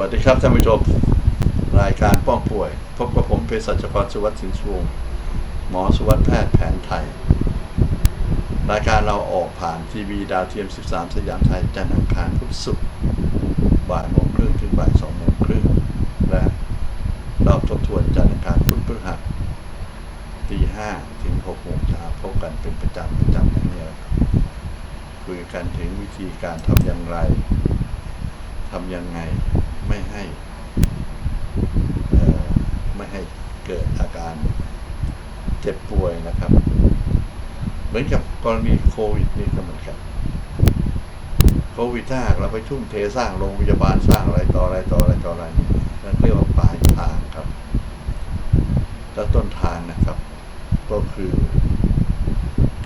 วัสดีครับท่านผู้ชมรายการป้องป่วย พบกับผมเภสัชกรสุวัสดิ์สินสวงหมอสุวัสดิ์แพทย์แผนไทย รายการเราออกผ่านทีวีดาวเทียม 13 สยามไทยจันทร์อังคารพุธศุกร์บ่ายโมงครึ่งถึงบ่ายสองโมงครึ่งและรอบทบทวนจันทร์อังคารพุธพฤหัสตีห้าถึงหกโมงเช้าพบกันเป็นประจำประจำอย่างนี้ครับคุยกันถึงวิธีการทำอย่างไรทำยังไง ไม่ให้เอ่อไม่ให้เกิดอาการเจ็บป่วยนะครับ เหมือนกับกรณีโควิดนี่ก็เหมือนกันโควิดถ้าหากเราไปชุ่มเทสร้างโรงพยาบาลสร้างอะไรต่ออะไรต่ออะไรต่ออะไรนั่นเรียกว่าปลายทางครับ แล้วต้นทางนะครับ ก็คือ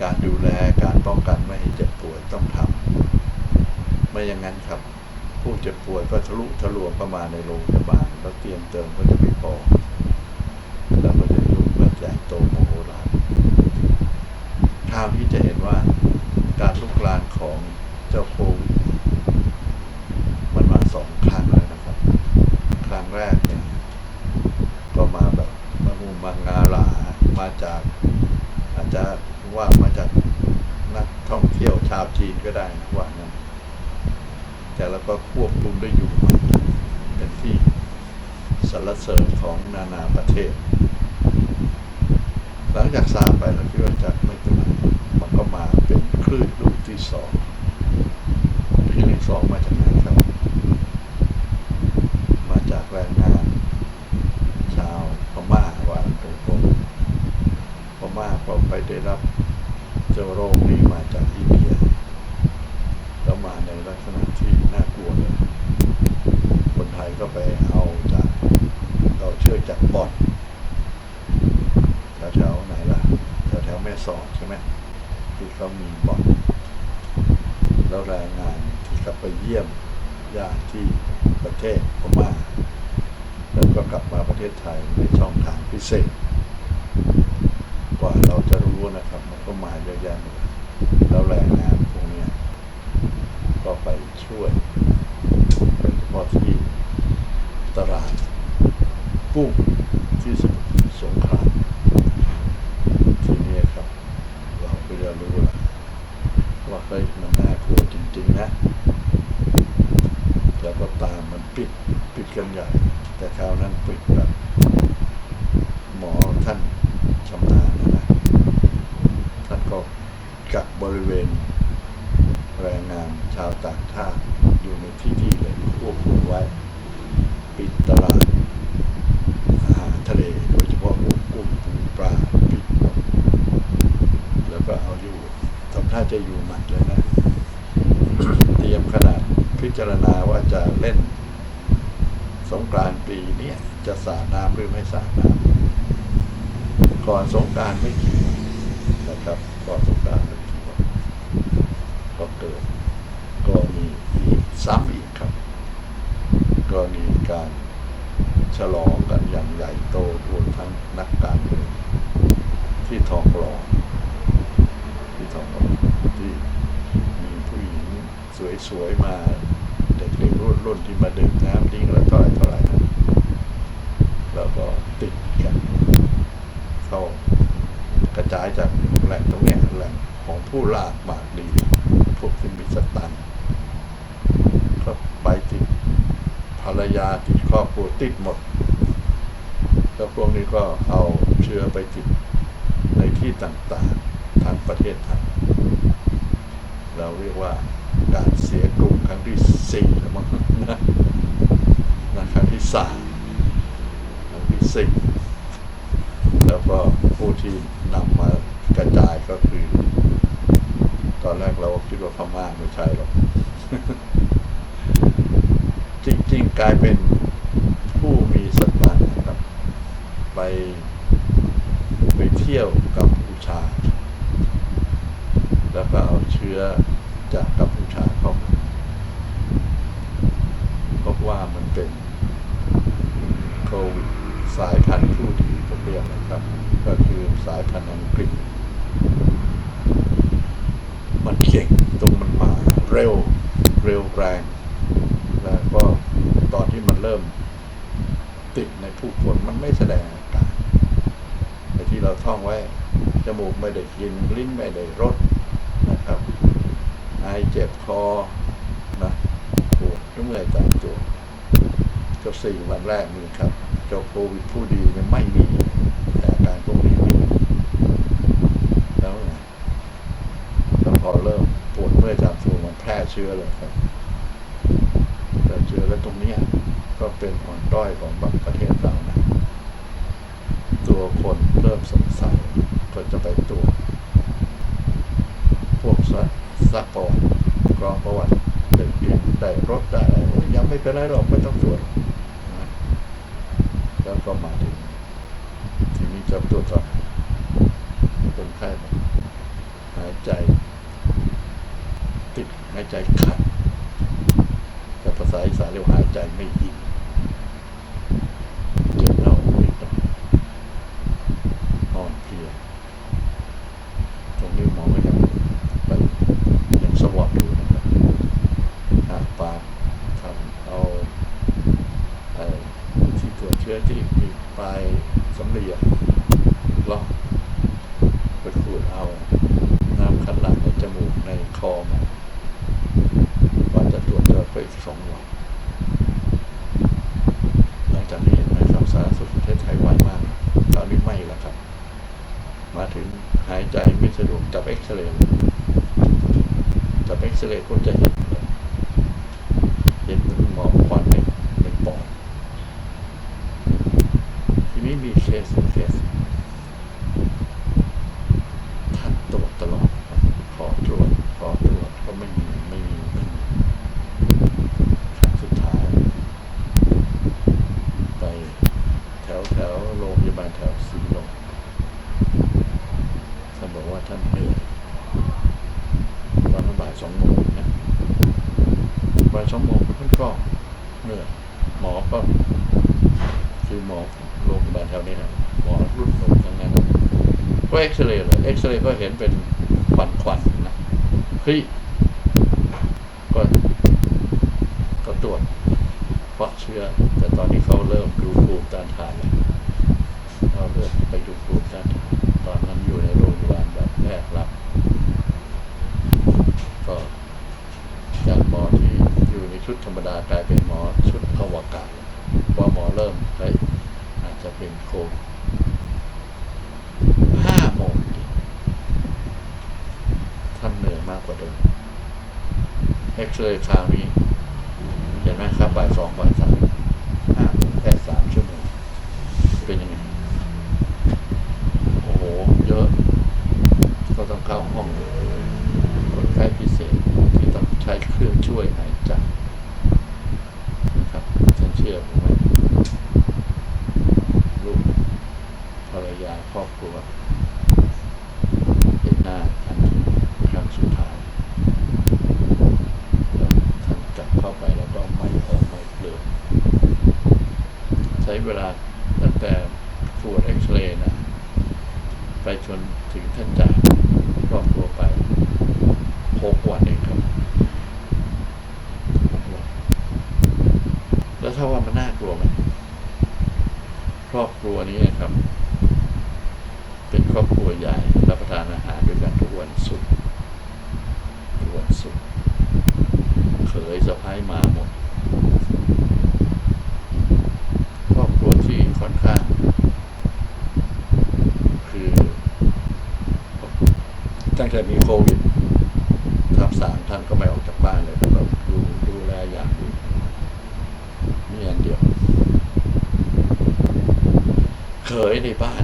การดูแลการป้องกันไม่ให้เจ็บป่วยต้องทำไม่อย่างนั้นครับ ผู้เจ็บป่วยก็ทะลุทะลวงเข้ามาในโรงพยาบาลแล้วเตรียมเติมก็จะไม่พอแล้วก็จะยุ่งมาใหญ่โตโมโหลานคราวนี้จะเห็นว่าการลุกลามของเจ้าโควิดมันมาสองครั้งแล้วนะครับ ครั้งแรกเนี่ย ก็มาแบบมามุมมางาหลามาจาก อาจจะว่ามาจากนักท่องเที่ยวชาวจีนก็ได้นะว่านั้น แต่แล้วก็ควบคุมได้อยู่เป็นที่สรรเสริญของ นานาประเทศ หลังจากทราบไปเราคิดว่าจะไม่เป็นไรมันก็มาเป็นคลื่นลูกที่สองคลื่นที่สองมาจากไหนครับ มาจากแรงงาน ชาวพม่าว่าตรงๆพม่าก็ไปได้รับเจ้าโรคนี้มาจากอินเดีย แล้วมาในลักษณะที่น่ากลัวเลย คนไทยก็ไปเอาจากเอาเชือกจากบ่อนแถวๆไหนล่ะแถวๆแม่สอดใช่ไหมที่ เขามีบ่อนแล้วแรงงานที่กลับไปเยี่ยมญาติที่ประเทศพม่าแล้วก็กลับมาประเทศไทยในช่องทางพิเศษ กว่าเราจะรู้นะครับ มันก็มาเยอะแยะแล้วแรงงานพวกนี้ก็ไปช่วยโดยเฉพาะที่ตลาดกุ้งที่สมุทรสงครามทีนี้ครับ เราก็จะรู้ละว่าเฮ้ยมันน่ากลัวจริงๆนะ แล้วก็ตามมันปิดปิดกันใหญ่ แต่คราวนั้นปิดแบบหมอท่านชำนาญนะนะ ท่านก็กักบริเวณ แรงงานชาวต่างชาติอยู่ในที่ที่เลยควบคุมไว้ ปิดตลาดอาหารทะเลโดยเฉพาะพวกกุ้งปูปลาปิดหมดแล้วก็เอาอยู่ทำท่าจะอยู่หมัดเลยนะ เตรียมขนาดพิ จารณาว่าจะเล่นสงกรานต์ปีนี้จะสาดน้ำหรือไม่สาดน้ำก่อนสงกรารไม่กี่วันนะครับก่อนสงกรารไม่กี่วันก็เกิดก็มีอีกซ้ำอีกครับก็มีการฉลองกันอย่างใหญ่โตรวมทั้งนักการเมืองที่ทองหล่อที่ทองหล่อที่มีผู้หญิงสวยๆมา รุ่นรุ่นที่มาดื่มน้ำดิ้งแล้วเท่าไหร่เท่าไหร่นะแล้วก็ติดกันเข้ากระจายจากแหล่งตรงนี้แหล่งของผู้ลากมากดี พวกที่มีสตังค์ก็ไปติดภรรยาติดครอบครัวติดหมด แล้วพวกนี้ก็เอาเชื้อไปติดในที่ต่างๆทั้งประเทศไทยเราเรียกว่าการเสียกลุ่มครั้งที่สี่แล้วมั้งนะ นะครั้งที่สามครั้งที่สี่แล้วก็ผู้ที่นำมากระจายก็คือ ตอนแรกเราคิดว่าพม่าไม่ใช่หรอก จริงๆ กลายเป็นผู้มีสตังค์นะครับ ไปไปเที่ยวกับบูชา แล้วก็เอาเชื้อจากกัมพูชาเข้ามาเพราะว่ามันเป็นโควิดสายพันธุ์ผู้ที่ผมเรียกนะครับ ก็คือสายพันธุ์อังกฤษ มันเก่งตรงมันมาเร็วเร็วแรง แล้วก็ตอนที่มันเริ่มติดในผู้คนมันไม่แสดงอาการไอ้ที่เราท่องไว้ จมูกไม่ได้กลินลิ้นไม่ได้รสนะครับไอเจ็บคอนะปวดเมื่อยตามตัวก็สี่วันแรกนี่ครับเจ้าโควิดผู้ดีเนี่ยไม่มีแต่อาการพวกนี้ไม่มีแล้วไงแล้วพอเริ่มปวดเมื่อยตามตัวมันแพร่ เชื้อเลยครับแพร่เชื้อแล้วตรงนี้ก็เป็นอ่อนด้อยของบางประเทศเรานะตัวคนเริ่มสงสัยก็จะไปตรวจพวกซักซักประวัติกรองประวัติเด็กกินได้รถได้ยังไม่เป็นไรหรอกไม่ต้องตรวจแล้วก็มาถึงทีนี้จะตรวจสอบคนไข้บอกหายใจ ติดหายใจขัดแต่ภาษาอีสานเรียกว่าหายใจไม่อิ่มเจ็บหน้าอกนิดหน่อย อ่อนเพลียตรงนี้หมอก็ยังไปยังสวอปอยู่นะครับหาปากทำเอาไอ้ที่ตรวจเชื้อที่มีปลายสำลีอะลอกไปขูดเอา น้ำคันหลังในจมูกในคอมากว่าจะตรวจเจอไปอีกสองวัน หลังจากนี้เห็นไหมครับสาธารณสุขประเทศไทยไวมากตอนนี้ไม่แล้วครับ มาถึงหายใจไม่สะดวกจับเอ็ก ซเรย์เลยจับเอ็กซเรย์คุณจะเห็นเลยเห็นเป็นหมอกควันในในปอดทีนี้มีเคสเคสท่านตรวจตลอดครับขอตรวจขอตรวจก็ไม่มีไม่มีไม่มีครั้งสุดท้าย ไปแถวแถวโรงพยาบาลแถวสีลมท่านบอกว่าท่านเหนื่อยตอนนั้นบ่ายสองโมงนะบ่ายสองโมงท่านก็เหนื่อยหมอ ก็คือหมอโรงพยาบาลแถวนี้นะหมอรุ่นหนุ่มทั้งนั้นก็เอ็กซเรย์เลยเอ็กซเรย์ก็เห็นเป็นควันควันนะเฮ้ยก็ก็ตรวจเพราะเชื้อ แต่ตอนนี้เขาเริ่มดูภูมิต้านทานแล้วเราเริ่มไปดูภูมิต้านทานตอนนั้นอยู่ในโรงพยาบาลแบบแรกรับก็จากหมอที่อยู่ในชุดธรรมดากลายเป็นหมอ กาศเพราหมอเริ่มเฮ้ยอาจจะเป็นโควิดห้าโมงท่านเหนื่อยมากกว่าเดิมเอ็กซเรย์คราวนี้ เห็นไหมครับบ่ายสองบ่ายสามอ่าแค่สามชั่วโมง เป็นยังไง โอ้โห เยอะ ก็ต้องเข้าห้องคนไข้พิเศษ ที่ต้องใช้เครื่องช่วยหายใจนะครับท่านเชื่อผมไหมลูกภรรยาครอบครัวเห็นหน้าท่านครั้งสุดท้าย แล้วท่านกลับ เข้าไปแล้วก็ไม่ออกมาอีกเลยใช้เวลาตั้งแต่ตรวจเอ็กซเรย์นะ ไปจนถึงท่านจากครอบครัวไปหกวันเองครับหกวันแล้วถ้าว่ามันน่ากลัวไหมครอบครัวนี้นะครับ เป็นครอบครัวใหญ่รับประทานอาหารด้วยกันทุกวันศุกร์ทุกวันศุกร์ เขยสะพ้ายมาหมด ครอบครัวที่ค่อนข้าง คือ ตั้ งแต่มีโควิดทับสามท่านก็ไม่ออกจากบ้านเลยก็ดูดูแลอย่างดีมีอันเดียวเคยในบ้าน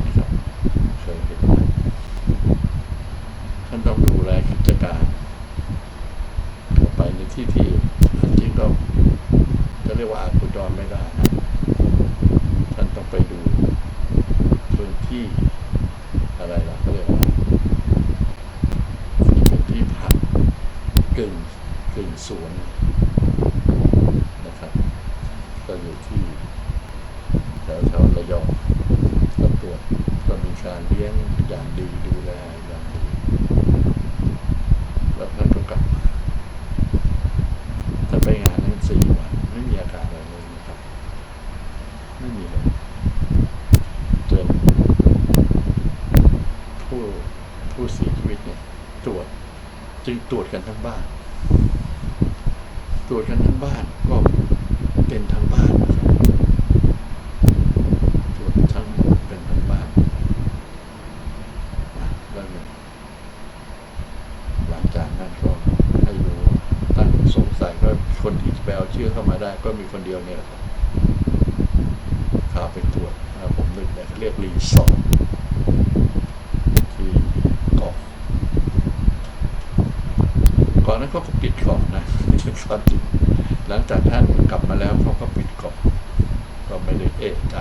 กึ่งศูนย์นะครับ ก็อยู่ที่แถวๆระยองก็ตรวจก็มีการเลี้ยงอย่างดีดูแลอย่างดีแล้วท่านก็กลับท่านไปงานนั้นสี่วันไม่มีอาการอะไรเลยนะครับ ไม่มีเลยจนผู้ผู้เสียชีวิตเนี่ยตรวจจึงตรวจกันทั้งบ้าน บ้านก็เป็นทั้งบ้านตรวจทั้งเป็นทั้งบ้านนะแล้วเนี่ยหลังจากนั้นก็ให้รู้ตั้งสงสัยว่าคนที่ไปเอาเชื้อเข้ามาได้ ก็มีคนเดียวเนี่ยแหละครับพาไปตรวจนะผมนึกเนี่ยเขาเรียกรีสอร์ทเกาะ ก่อนนั้นเขาก็ปิดเกาะนะ นี่เป็นความจริงหลังจากท่านกลับมาแล้วเขาก็ปิดเกาะก็ไม่ได้เอะใจ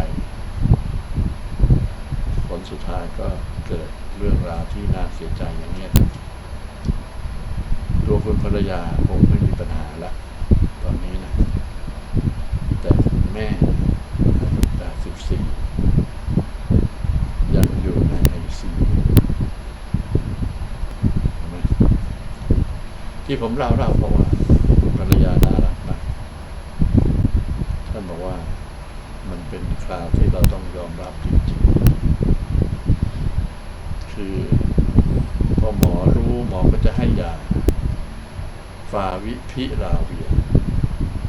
ผลสุดท้ายก็เกิดเรื่องราวที่น่าเสียใจอย่างนี้ยครับตัว คุณภรรยาคงไม่มีปัญหาละตอนนี้นะ แต่คุณแม่อายุ84ยังอยู่ในไอซีที่ผมเล่าเล่าเพราะว่าภรรยาน่ารักมากท่านบอกว่ามันเป็นคราวที่เราต้องยอมรับจริงๆ คือพอหมอรู้หมอก็จะให้ยาฟา วิพิราเวีย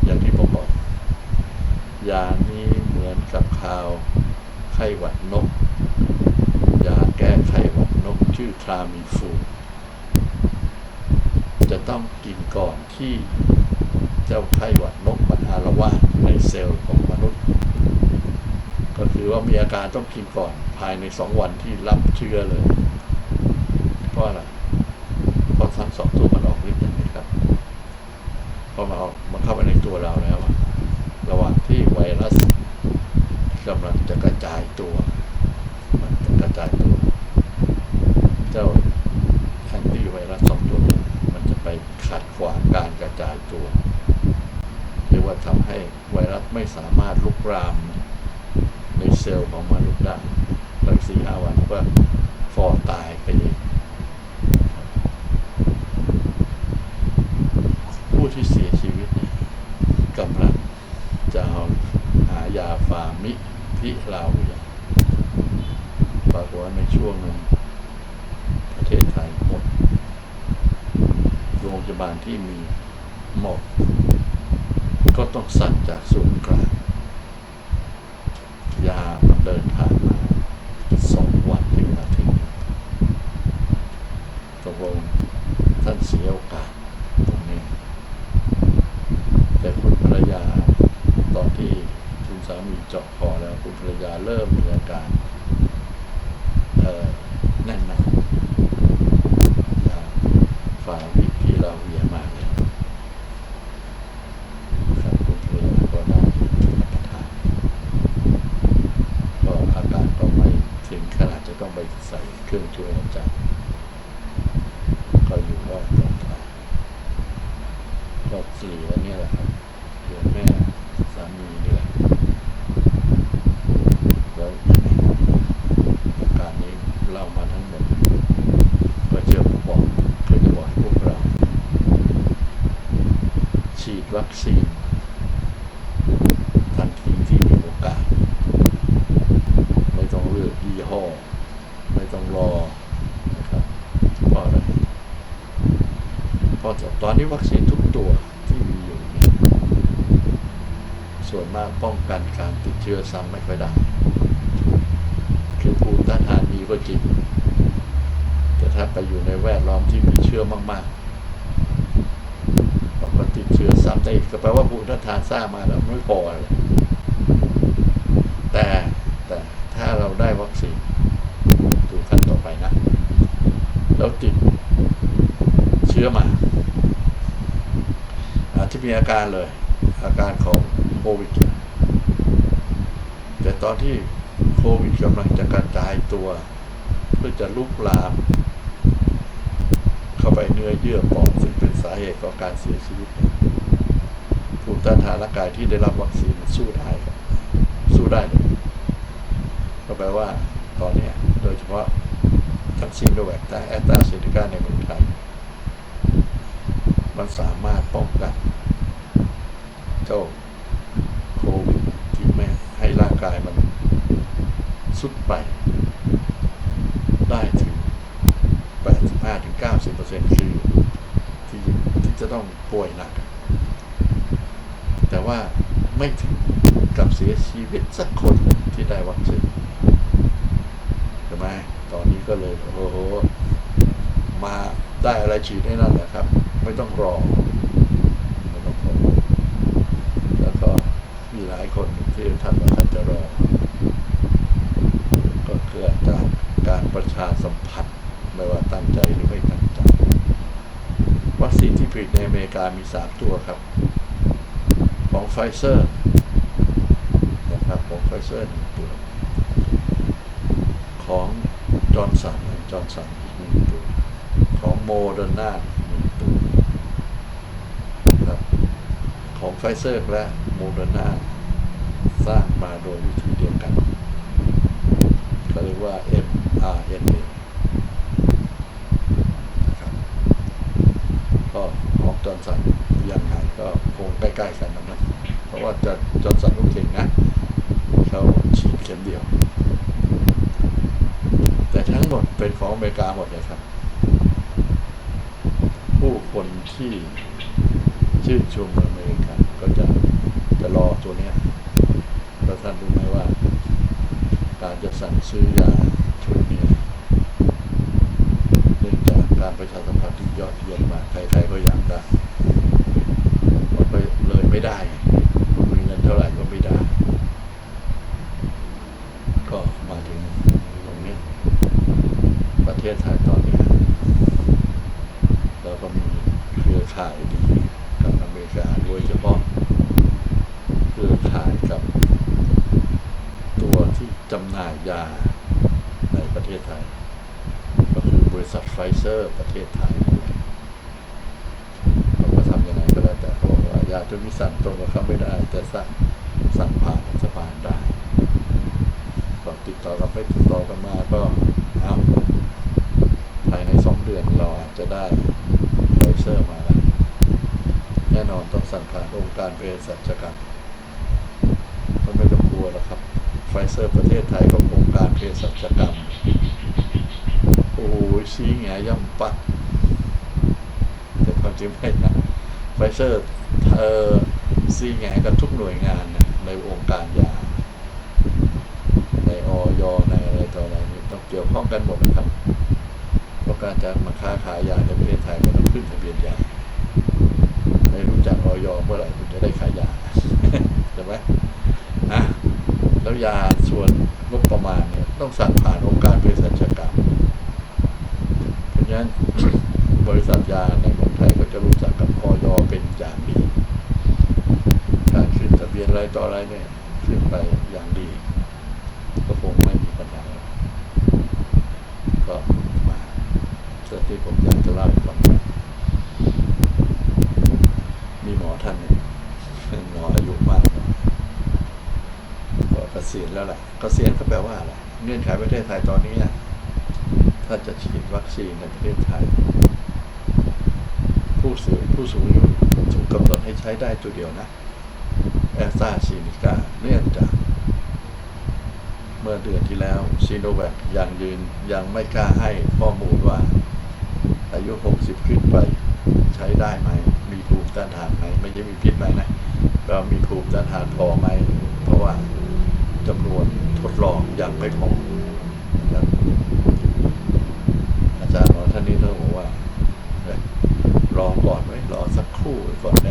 อย่างที่ผมบอก ยานี้เหมือนกับข่าวไข้หวัดนก ยาแก้ไข้หวัดนกชื่อทรามีฟู จะต้องกินก่อนที่เจ้าไข้หวัดนกมันอารวาสในเซลล์ของมนุษย์ ก็คือว่ามีอาการต้องกินก่อนภายในสองวันที่รับเชื้อเลย เพราะอะไรเพราะทั้งสองตัวมันออกฤทธิ์อย่างนี้ครับพอมา เข้าไปในตัวเราแล้วระหว่างที่ไวรัสกำลังจะกระจายตัว มันจะกระจายตัว เจ้าแอนตี้ไวรัสสองตัวนี้มันจะไปขัดขวางการกระจายตัว เรียกว่าทำให้ไวรัสไม่สามารถลุกรามในเซลล์ของมนุษย์ได้หลังสี่ห้าวันก็ฟอตายไปเองผู้ที่เสียชีวิตเนี่ยกำลังจะเอาหายาฟามิพิลาเวียปรากฏว่าในช่วงนั้น ประเทศไทยหมดโรงพยาบาล ที่มีหมดก็ต้องสั่งจากศูนย์กลางยามันเดินทางมาสองวันถึงมาถึงตกลงท่านเสียโอกาสตรงนี้ แต่คุณภรรยาตอนที่คุณสามีเจาะคอแล้ว คุณภรรยาเริ่มมีอาการเอ่อแน่นหนาอยาฝ่าวิพีเราเวียมากเลยครับคุณภรรยาก็ได้รับประทานก็อาการก็ไม่ถึงขนาดจะต้องไป ใส่เครื่องช่วยหายใจก็อยู่รอดปลอดภัยก็สี่แล้วเนี่ยแหละครับเดี๋ยวแม่สามีนี่แหละแล้วยังไงอาการนี้เล่ามาทั้งหมด ก็เชื่อผมบอกเคยจะบอกให้พวกเรา ฉีดวัคซีนทันทีที่มีโอกาส ไม่ต้องเลือกยี่ห้อ ไม่ต้องรอนะครับเพราะอะไรเพราะต อนนี้วัคซีนทุกตัวที่มีอยู่ ส่วนมากป้องกันการติดเชื้อซ้ำไม่ค่อยได้ คือภูมิต้านทานมีก็จริง แต่ถ้าไปอยู่ในแวดล้อมที่มีเชื้อมากๆปกติดเชื้อซ้ำได้อีกก็แปลว่าภูมิต้านทานสร้างมาแล้วไม่พอเลยแต่แต่ถ้าเราได้วัคซีนดูขั้นต่อไปนะ เราติดเชื้อมา จะมีอาการเลย อาการของโควิด แต่ตอนที่โควิดกำลังจะกระจายตัว เพื่อจะลุกลาม เข้าไปเนื้อเยื่อปอดซึ่งเป็นสาเหตุของการเสียชีวิตภูมิต้านทานร่างกายที่ได้รับวัคซีนสู้ได้สู้ได้เลยก็แปลว่าตอนนี้โดยเฉพาะทั้งซิงโดแวคแต่แอตตราเซเนกาในเมืองไทยมันสามารถป้องกัน เจ้าโควิดที่ไม่ให้ร่างกายมันสุดไป ได้ถึง 85-90%คือที่จะต้องป่วยหนัก แต่ว่าไม่ถึงกับเสียชีวิตสักคนที่ได้วัคซีนใช่ไหมตอนนี้ก็เลย โอ้โห มาได้อะไรฉีดให้นั่นแหละครับ ไม่ต้องรอไม่ต้องรอแล้วก็มีหลายคนที่ท่านว่าท่านจะรอ ก็เกิดจากการประชาสัมพันธ์ไม่ว่าตั้งใจหรือไม่ตั้งใจ วัคซีนที่ผลิตในอเมริกามีสามตัวครับ ของไฟเซอร์นะครับของไฟเซอร์หนึ่งตัว ของจอร์นสันจอร์นสันอีกหนึ่งตัว ของโมเดอร์นาหนึ่งตัวครับของไฟเซอร์และโมเดอร์นา สร้างมาโดยวิธีเดียวกันเขาเรียกว่า mRNA นะครับก็ของจอร์นสันยังไงก็คงใกล้ๆกันนะนะเพราะว่าจะจอร์นสันก็เก่งนะเขาฉีดเข็มเดียว แต่ทั้งหมดเป็นของอเมริกาหมดเลยครับ ผู้คนที่ชื่นชมอเมริกันก็จะจะรอตัวเนี้ย แล้วท่านรู้ไหมว่า การจะสั่งซื้อยาชุดนี้เนื่องจากการประชาสัมพันธ์ที่ยอดเยี่ยมมากใครๆก็อยากได้มันไปเลยไม่ได้มีเงินเท่าไหร่ก็ไม่ได้ ก็มาถึงตรงนี้ประเทศไทยตอนนี้เราก็มีเครือข่ายดีกับอเมริกาโดยเฉพาะเครือข่ายกับ หน่ายาในประเทศไทย ก็คือบริษัทไฟเซอร์ประเทศไทยเขาก็ทำยังไงก็แล้วแต่เขาบอกว่ายาตัวนี้สั่งตรงกับเขาไม่ได้ แต่สั่งสั่งผ่านรัฐบาลได้ก็ติดต่อกันไปติดต่อกันมาก็เอาภายในสองเดือนเราอาจจะได้ไฟเซอร์มาแล้วแน่นอนต้องสั่งผ่านองค์การเภสัชกรรมมันไม่ต้องกลัวหรอกครับ ฟเซอร์ประเทศไทยกับองค์การเภสัชกรรม โอ้ยชี้แงย่ำปัดแต่ความจริงไม่นะไฟเซอร์เออซีแงกับทุกหน่วยงานนะในองค์การยา ในออยในอะไรต่ออะไรนี่ต้องเกี่ยวข้องกันหมดนะครับเพราะการจะมาค้าขายยาในประเทศไทยก็ต้องขึ้นทะเบียนยาไม่รู้จักออยเมื่อไหร่คุณจะได้ขายยาใช่ไหม แล้วยาส่วนงบประมาณเนี่ยต้องสั่งผ่านองค์การเภสัชกรรมเพราะฉะนั้นบริษัทยาในเมืองไทยก็จะรู้จักกับพอยเป็นอย่างดีการขึ้นทะเบียนอะไรต่ออะไรเนี่ยขึ้นไปอย่างดี ก็คงไม่มีปัญหาอะไรก็มาส่วนที่ผมอยากจะเล่าให้ฟังนะมีหมอท่านหนึ่งเป็นหมออายุมากแล้ว ก็เกษียณแล้วแหละเกษียณก็แปลว่าอะ ไรเงื่อนไขประเทศไทยตอนนี้ถ้าจะฉีดวัคซีนในประเทศไทย ผู้สูงผู้สูงอายุถูกกำหนดให้ใช้ได้ตัวเดียวนะแอสตราซีนิกาเนื่องจาก เมื่อเดือนที่แล้วซีโนแวคยังยืนยังไม่กล้าให้ข้อมูลว่า อายุ 60 ขึ้นไปใช้ได้ไหม มีภูมิต้านทานไหมไม่ใช่มีพิษไหมนะเรามีภูมิต้านทานพอไหม เพราะว่าจำนวน ทดลองยังไม่พอนะอาจารย์หมอท่านนี้ต้องบอกว่าลองก่อนไหมรอสักครู่ก่อน